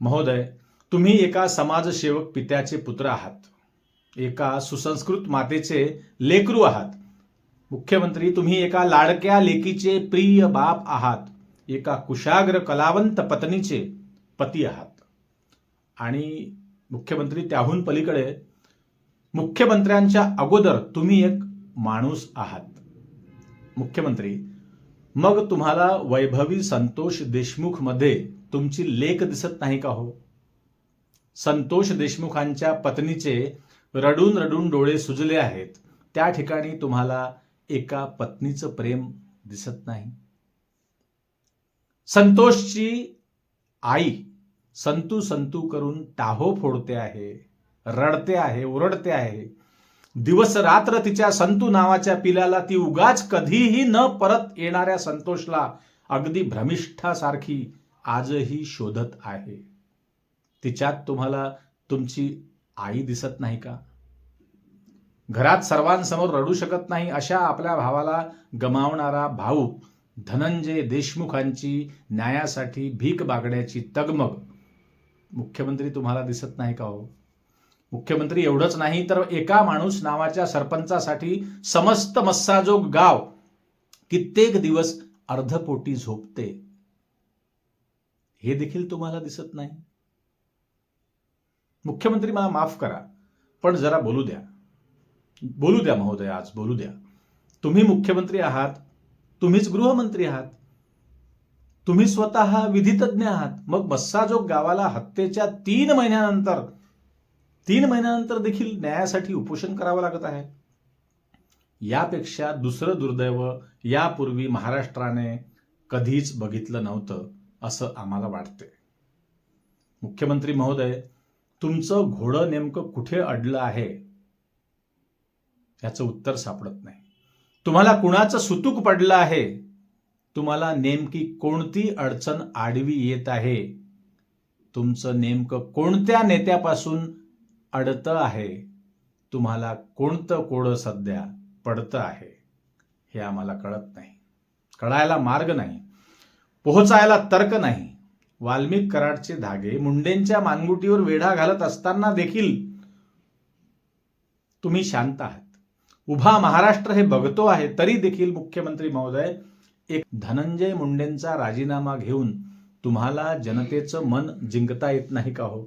महोदय तुम्ही एका समाजसेवक पित्याचे पुत्र आहात. एका सुसंस्कृत मातेचे लेकरू आहात. मुख्यमंत्री तुम्ही एका लाडक्या लेकीचे प्रिय बाप आहात. एका कुशाग्र कलावंत पत्नीचे पती आहात. आणि मुख्यमंत्री त्याहून पलीकडे मुख्यमंत्र्यांच्या अगोदर तुम्ही एक माणूस आहात. मुख्यमंत्री मग तुम्हाला वैभवी संतोष देशमुखमध्ये तुमची लेख दिसत नाही का हो? संतोष देशमुखांच्या पत्नीचे रडून रडून डोळे सुजले आहेत. त्या ठिकाणी तुम्हाला एका पत्नीचं प्रेम दिसत नाही. संतोषची आई संतू संतू करून टाहो फोडते आहे रडते आहे ओरडते आहे. दिवस रात्र तिच्या संतू नावाच्या पिल्याला ती उगाच कधीही न परत येणाऱ्या संतोषला अगदी भ्रमिष्ठासारखी आजही शोधत आहे. तिच्यात तुम्हाला तुमची आई दिसत नाही का? घरात सर्वांसमोर रडू शकत नाही अशा आपल्या भावाला गमावणारा भाऊ धनंजय देशमुखांची न्यायासाठी भीक बागण्याची तगमग मुख्यमंत्री तुम्हाला दिसत नाही का हो? मुख्यमंत्री एवढंच नाही तर एका माणूस नावाच्या सरपंचासाठी समस्त मस्साजोग गाव कित्येक दिवस अर्धपोटी झोपते. हे देखील तुम्हाला दिसत नाही. मुख्यमंत्री मला माफ करा पण जरा बोलू द्या. बोलू द्या महोदय आज बोलू द्या. तुम्ही मुख्यमंत्री आहात तुम्हीच गृहमंत्री आहात तुम्ही स्वतः विधितज्ञ आहात मग मस्साजोग गावाला हत्येच्या तीन महिन्यानंतर तीन महिन्यानंतर देखील न्यायासाठी उपोषण करावं लागत आहे. यापेक्षा दुसरं दुर्दैव यापूर्वी महाराष्ट्राने कधीच बघितलं नव्हतं असं आम्हाला वाटते मुख्यमंत्री महोदय तुमचं घोडं नेमकं कुठे अडलं आहे? याचं उत्तर सापडत नाही. तुम्हाला कुणाचं सुतूक पडलं आहे? तुम्हाला नेमकी कोणती अडचण आडवी येत आहे? तुमचं नेमकं कोणत्या नेत्यापासून अडतं आहे. तुम्हाला कोणतं कोडं सध्या पडतं आहे हे आम्हाला कळत नाही. कळायला मार्ग नाही. पोहोचायला तर्क नाही. वाल्मिक कराडचे धागे मुंडेंच्या मानगुटीवर वेढा घालत असताना देखील तुम्ही शांत आहात. उभा महाराष्ट्र हे बघतो आहे तरी देखील मुख्यमंत्री महोदय एक धनंजय मुंडेंचा राजीनामा घेऊन तुम्हाला जनतेचं मन जिंकता येत नाही का हो?